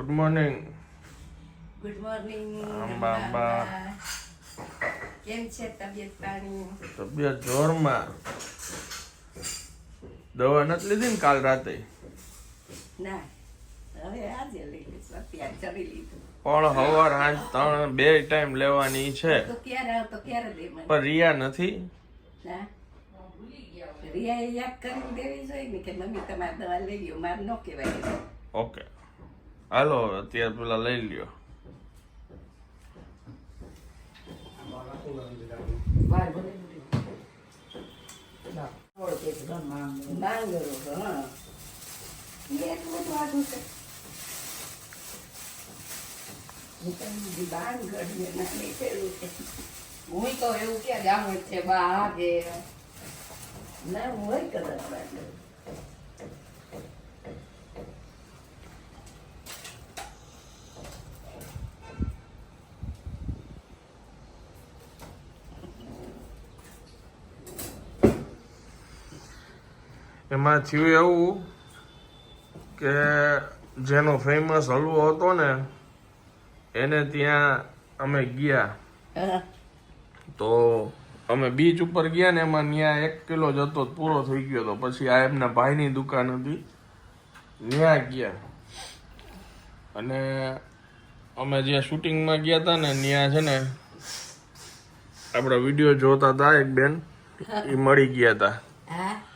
Good morning good morning આંબા, આંબા. કેમ છે તબિયત પાણી? તબિયત જોરમાં. દવા નથી લીધી ને કાલ રાતે? ના હવે આજે લઈ લીધું અત્યારે ચડી લીધું. પણ હવાર હાંજ ત્રણ બે ટાઈમ લેવાની છે. તો ક્યારે આવ તો ક્યારે દે મને પણ રિયા નથી? ના. રિયાએ યાદ કરી દેવી જોઈએ ને કે મમ્મી તમારે દવા લઈ લ્યો મારે ન કહેવાય. ઓકે. હાલો અત્યારે પેલા લઈ લ્યો હા તો એવું ક્યાં જાણું છે બા કે ના હોય કદાચ એમાં થયું એવું કે જેનો ફેમસ હલવો હતો ને એને ત્યાં અમે ગયા. તો અમે બીચ ઉપર ગયા ને એમાં ત્યાં એક કિલો જતો પૂરો થઈ ગયો તો. પછી આ એમના ભાઈની દુકાન હતી. ત્યાં ગયા. અને અમે જ્યાં શૂટિંગમાં ગયા હતા ને ત્યાં છે ને આપણા વીડિયો જોતા હતા એક બેન એ મળી ગયા હતા હા.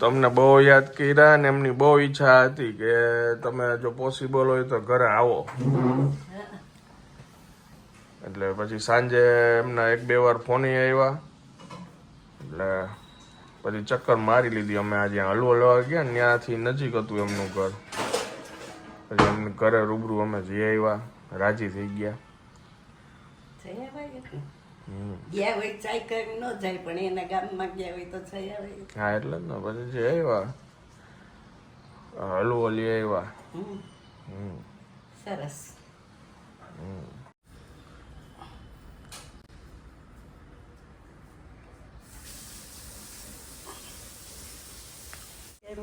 તમને બહુ યાદ કર્યા ને એમની બહુ ઈચ્છા હતી કે તમે જો પોસિબલ હોય તો ઘરે આવો. એટલે પછી સાંજે એમના એક બે વાર ફોન આવ્યા એટલે પછી ચક્કર મારી લીધી. અમે આજે હલવો લેવા ગયા ને ત્યાંથી નજીક હતું એમનું ઘર. પછી એમને ઘરે રૂબરૂ અમે જઈ આવ્યા રાજી થઈ ગયા. ગયા હોય ચાય કરી ન જાય પણ એના ગામમાં ગયા હોય તો ચાય આવે. હા એટલે જ ને પછી જે આવ્યા હલવો લઈ આવ્યા. સરસ.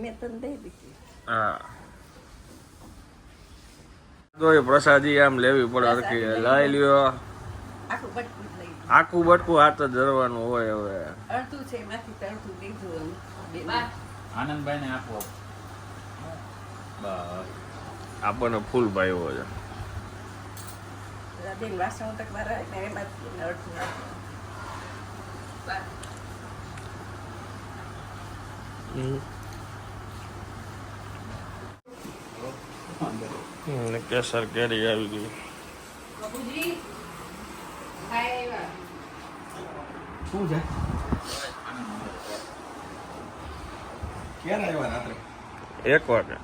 મેં તને દઈ દીધી. હા. તો પ્રસાદી આમ લેવી પડે લઈ લ્યો. આખું આખું બટકું હાથ ધરવાનું હોય હવે. અડધું છે એમાંથી તો અડધું લીધું આનંદભાઈ ને આપો. બસ. આપણને ફૂલ ભાઈઓ છે. બેન વાસણ તક મારા અડધું કેસર કેરી આવી ગઈ. શું છે? ક્યારે આવ્યા રાત્રે? એક વાગે.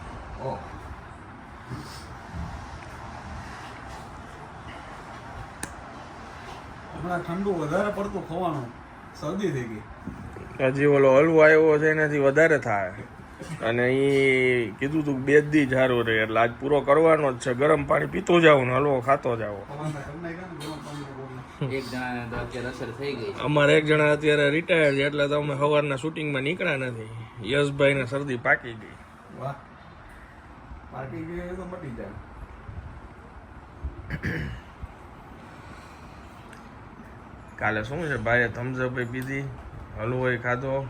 હમણાં ઠંડુ વધારે પડતું ખવાનું શરદી થઈ ગઈ. હજી ઓલો હલવો આવ્યો છે એનાથી વધારે થાય. અને એ કીધું તું બે જ દી સારું રહે એટલે આજ પૂરો કરવાનો જ છે. ગરમ પાણી પીતો જાવ ને હલવો ખાતો જાવ એક જણાને અત્યારે અસર થઈ ગઈ અમારે એક જણા અત્યારે રિટાયર છે એટલે તો અમે સવારના શૂટિંગમાં નીકળ્યા નથી. યશભાઈને શરદી પાકી ગઈ. વાહ. પાકી ગઈ તો મટી જાય. કાલે શું છે? ભાઈએ થમ્સઅપ પીધી હલવો ખાધો.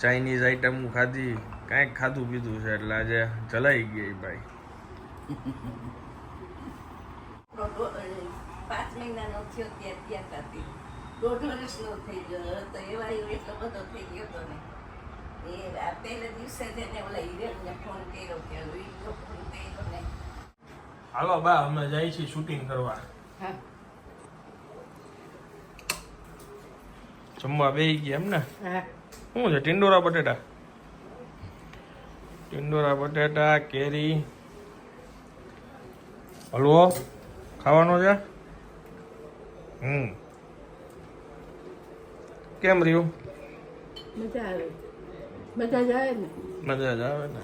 ચાઇનીઝ આઈટમ ખાધી કાંઈક ખાધું પીધું છે એટલે આજે જલાઈ ગઈ ભાઈ આપણો દો- અ, પાંચ મહિનાનો થયો ત્યાં ત્યાં કાતી દોઢ વર્ષનો થઈ ગયો. તો એવા એટલો બધો થઈ ગયો હતો ને એ પહેલા દિવસે જ એને ઓલા હિરેનને ફોન કર્યો કે હિરો ફોન કર્યો ને હાલો બા અમે જાય છીએ શૂટિંગ કરવા. જમવા બેસી ગયા એમ ને શું છે ટિંડોરા બટેટા? ટિંડોરા બટેટા કેરી. હલવો ખાવાનો છે? હમ. કેમ રહ્યું? મજા આવે. મજા જ આવે ને? મજા જ આવે ને.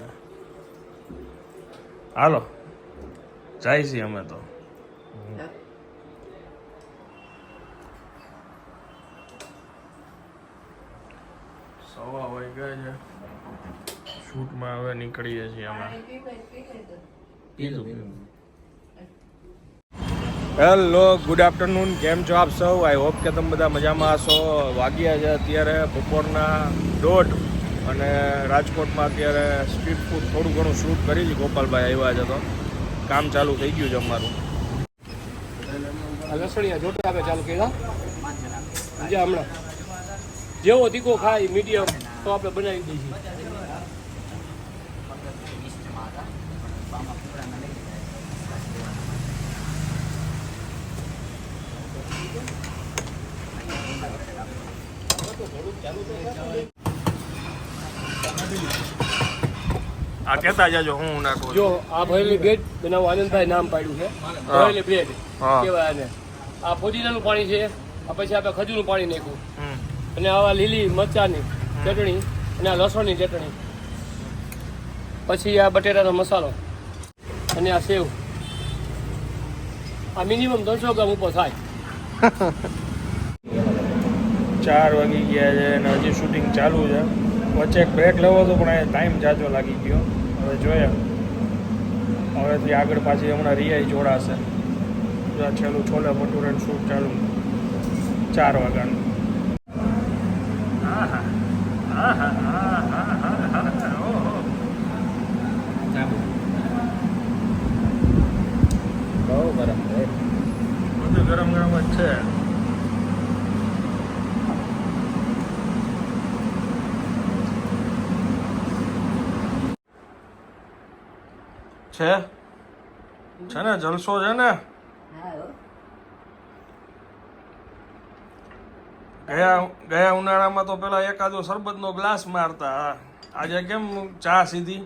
હાલો જાય છીએ અમે તો. સવા સવા વાગ્યા છે. શૂટમાં હવે નીકળીએ છીએ અમે. હેલો ગુડ આફ્ટરનૂન કેમ છો આપ સૌ? આઈ હોપ કે તમે બધા મજામાં હશો. વાગ્યા છે અત્યારે બપોરના દોઢ અને રાજકોટમાં અત્યારે સ્ટ્રીટ ફૂડ થોડું ઘણું શૂટ કરી છે. ગોપાલભાઈ આવ્યા છે તો કામ ચાલુ થઈ ગયું છે અમારું. લસણિયા જોટા આપણે ચાલુ કર્યા? હમણાં? જેવો તીખો ખાય મીડિયમ તો આપણે બનાવી દઈએ આ કહેતા જાજો હું નાખું જો આ ભરેલી બ્રેડ બનાવવા આનંદભાઈ નામ પાડ્યું છે. ભરેલી બ્રેડ કેવાય આને. આ ફુદીનાનું પાણી છે આ પછી આપણે ખજૂરનું પાણી નાખ્યું. અને આવા લીલી મરચાની ચટણી અને આ લસણની ચટણી. પછી આ બટેટાનો મસાલો અને આ સેવ. આ મિનિમમ ત્રણસો ગ્રામ ઉપર થાય. ચાર વાગી ગયા છે અને હજી શૂટિંગ ચાલુ છે. વચ્ચે એક બ્રેક લેવો હતો પણ એ ટાઈમ જાજો લાગી ગયો. હવે જોઈએ. હવેથી આગળ પાછી હમણાં રિયાઈ જોડાશે. છેલ્લું છોલે ભટુર શૂટ ચાલુ. ચાર વાગ્યાનું. હા હા. હા આહા, આહા, ઓહો. બહુ ગરમ છે બધું ગરમ ગરમ જ છે છે? છે ને જલસો છે ને? ગયા ગયા ઉનાળામાં તો પેલા એકાદો શરબતનો ગ્લાસ મારતા આજે કેમ ચા સીધી?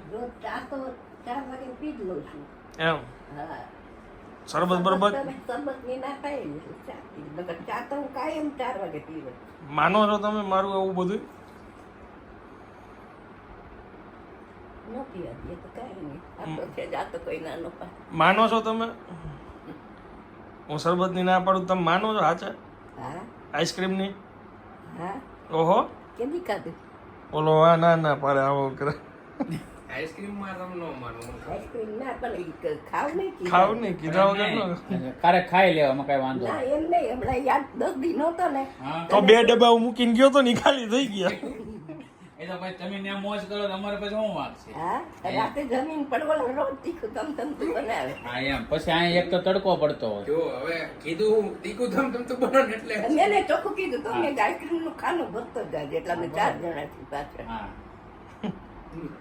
એમ? શરબત બરબત? માનો છો તમે મારું એવું બધું? નથી હતી તો કાંઈ નહીં. આ તો છે જ, કોઈ નાનો માનો છો તમે? હું શરબતની ના પાડું તમે માનો છો હાચા? હા. આઈસ્ક્રીમની? હા. ઓહો. કેદી ખાધું? ઓલો હા ના ના પાડે આવો કરે. આઈસ્ક્રીમમાં માનો. આઈસ્ક્રીમ ના પણ ઈ ક- ખાવ નહીં ખાવ નહીં કીધા વગર ખાઈ લેવામાં કઈ વાંધો ના નહીં. હમણાં યાદ દસ દી ને. તો બે ડબ્બા હું મૂકીને ગયો તો ને ખાલી થઈ ગયા. એ તો પછી તમે ત્યાં મોજ કરો તો અમારે પછી શું વાત છે? હા? રાતે જમીન પડવળ રોજ તીખું તમ તમ તું બનાવે. હા એમ. પછી અહીંયા એક તો તડકો પડતો હોય. જો હવે કીધું તીખું થમ તમ તું બનાવે એટલે મેં ને ચોખ્ખું કીધું તો મેં આઈસ્ક્રીમનું ખાનું ભરતો જ જાય એટલે અમે ચાર જણા થી પાછળ. હા.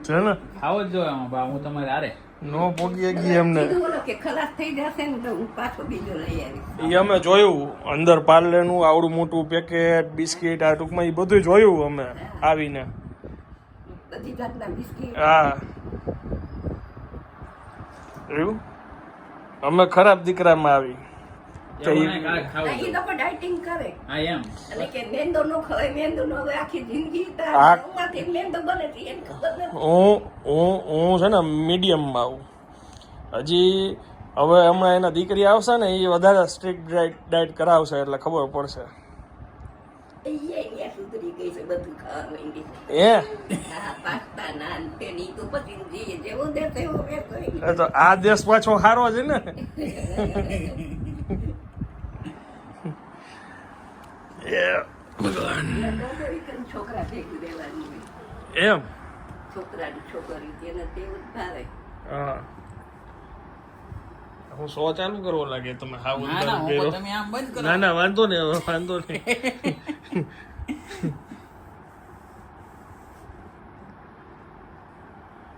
ચલો ને? ખાવો જ જોઈએ બા હું તમારે હારે. નો પોગી ગઈ એમને બોલો કે ખલાસ થઈ જશે ને તો હું પાછો બીજો લઈ આવી એ અમે જોયું અંદર પાર્લેનું આવડું મોટું પેકેટ બિસ્કિટ આ ટૂંકમાં એ બધું જોયું અમે આવીને. બધી જાતના બિસ્કીટ હા. એવું? અમે ખરાબ દીકરામાં આવી. હા એમ. અને કે મેંદો નો ખવાય મેંદો નો હવે આખી જિંદગી તાર આ- ઘઉંમાંથી મેંદો બને છે એને ખબર નથી. હું હું હું છે ને મીડિયમમાં આવું. હજી હવે હમણાં એના દીકરી આવશે ને એ વધારે સ્ટ્રિક્ટ ડાયટ કરાવશે એટલે ખબર પડશે. તો આ દેશ પાછો સારો છે ને એમ હા હું સો ચાલુ કરવો લાગે તમે હાવ ના ના ના ના વાંધો નહીં હવે વાંધો નહીં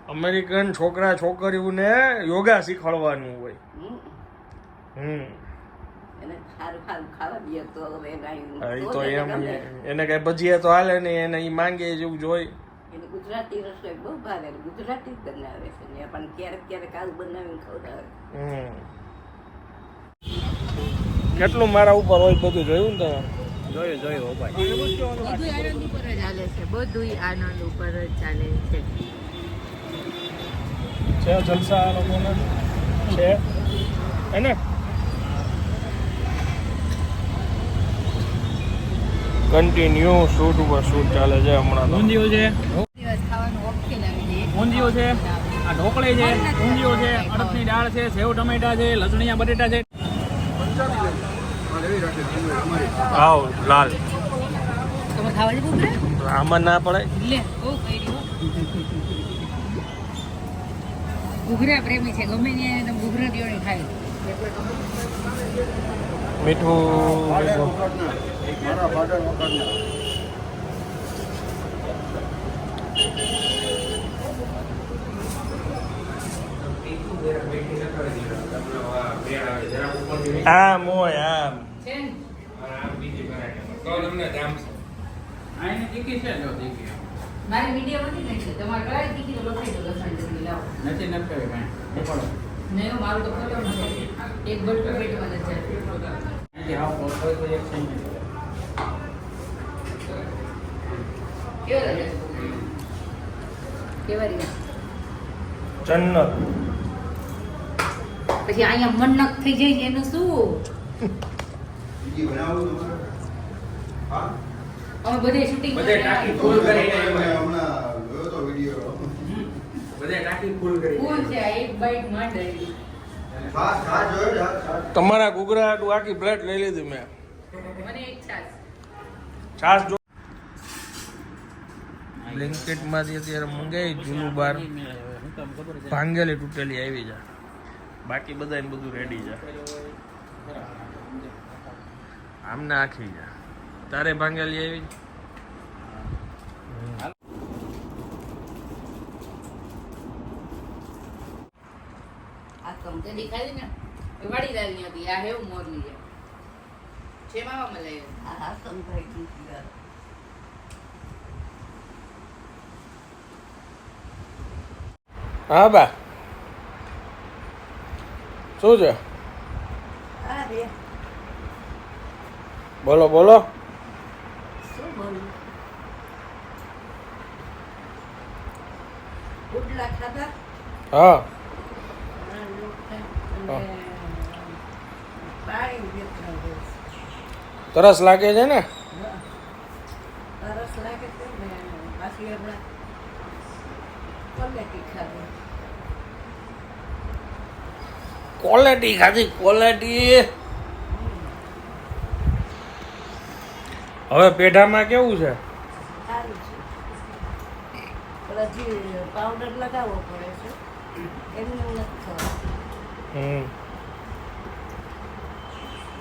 અમેરિકન છોકરા છોકરીઓને યોગા શીખવાડવાનું હોય. હમ. તો એમ એને કઈ ભજીયા તો હાલે નહીં એને ઈ માંગે જેવું જોઈ એને ગુજરાતી રસોઈ બહુ ભાવે ગુજરાતી જ બનાવે છે ને પણ ક્યારેક ક્યારેક આવું બનાવીને ખવડાવે. હમ. કેટલું મારા ઉપર હોય બધું જોયું ને તમે? જોયું જોયું ભાઈ. આનંદ ઉપર જ ચાલે છે બધું આનંદ ઉપર જ ચાલે છે. છે જલસા લોકોને? છે? એને? કન્ટિન્યુ શૂટ ઉપર શૂટ ચાલે છે હમણાં ઊંધિયો છે? ઊંધિયું છે? આ ઢોકળી છે ઊંધિયું છે અડદની દાળ છે સેવ ટમેટા છે લસણીયા બટેટા છે. આવ લાલ. આમાં ના પડે. ઘૂઘરા પ્રેમી છે ગમે તમે ઘૂઘરા દિયોળી ખાય. મીઠું આમ હોય આમ. મારી વીડિયો બની ગઈ છે. તમારે કરાવી દીધી તો લખાઈ દો લસણ લાવો. નથી કરી કાંઈ. નહીં મારું તો ખબર નથી. એક બટકું પેટમાં નથી કોઈ કોઈ. કેવો કેવા રીતે જન્નત. પછી અહીંયા મન્નત થઈ જાય એનું શું? અમે બધે શૂટિંગ બધે ટાંકી ફૂલ કરીને બધે ટાંકી ફૂલ કરી ફૂલ છે એક બાઈટ માંડેલી તમારા ઘૂઘરા હાટુ આખી પ્લેટ લઈ લીધી મેં. મને છાસ છાસ જો બ્લેન્કેટમાંથી અત્યારે મંગાવી જૂનું બાર. ભાંગેલી તૂટેલી આવી જાય બાકી બધા બધું રેડી છે. આમને આખી જાય તારે ભાંગેલી આવી? આ તો તે દેખાડી ને એ વાડી દાલની હતી આ હેવું મોરની છે છે માવા મળે આ હાસનભાઈ ગીત હા બા શું છે? આ રે બોલો બોલો. હા. તરસ લાગે છે ને? તરસ લાગે છે ને પાછી હમણાં પલેટી ખાધી. ક્વોલિટી ખાધી ક્વોલિટી હવે પેઢામાં કેવું છે? પાવડર લગાવવો પડે છે. એમનું હમ.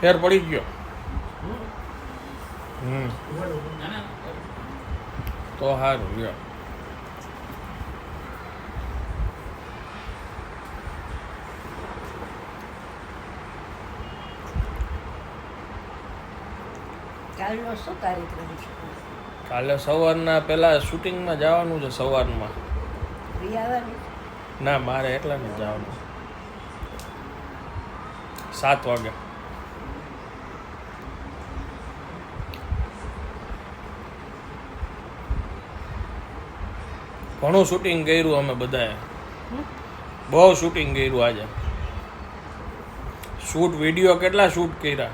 ફેર પડી ગયો. હમ. તો સારું લ્યો. કાલનો શું કાર્યક્રમ છે? કાલે સવારના પહેલા શૂટિંગમાં જવાનું છે સવારમાં. ના મારે એટલા નહીં જવાનું. સાત વાગે. ઘણું શૂટિંગ કર્યું અમે બધાએ. બહુ શૂટિંગ કર્યું આજે. શૂટ વીડિયો કેટલા શૂટ કર્યા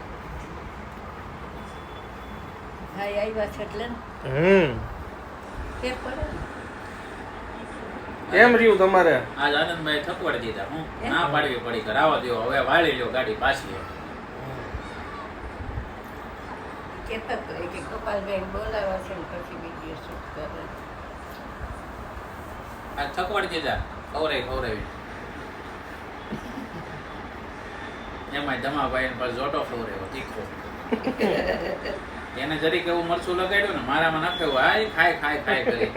ભાઈ આવ્યા છે એટલે હમ. ફેર પડે ને. રહ્યું તમારે? આજ આનંદભાઈ થકવાડી દીધા. હું ના પાડવી પડી. કરાવવા દો હવે વાળી લ્યો ગાડી પાછી. કેતા તો કે ગોપાલભાઈ છે પછી બીજી શૂટ કરે. આ થકવાડી દીધા. ખવરાઈ ખવરાવી એમાં ધમાભાઈ પર જોટો ખવરાવ્યો તીખો એને જરીક એવું મરચું લગાડ્યું ને મારામાં નાખ્યું હાય, ખાય ખાય ખાય કરી.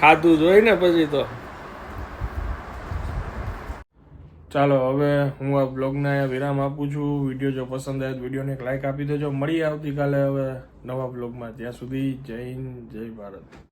ખાધું જોઈ ને પછી તો. ચાલો, હવે હું આ બ્લોગને વિરામ આપું છું. વીડિયો જો પસંદ આવે તો વિડીયોને એક લાઇક આપી દેજો. મળીએ આવતીકાલે હવે નવા બ્લોગમાં. ત્યાં સુધી જય હિન્દ, જય ભારત.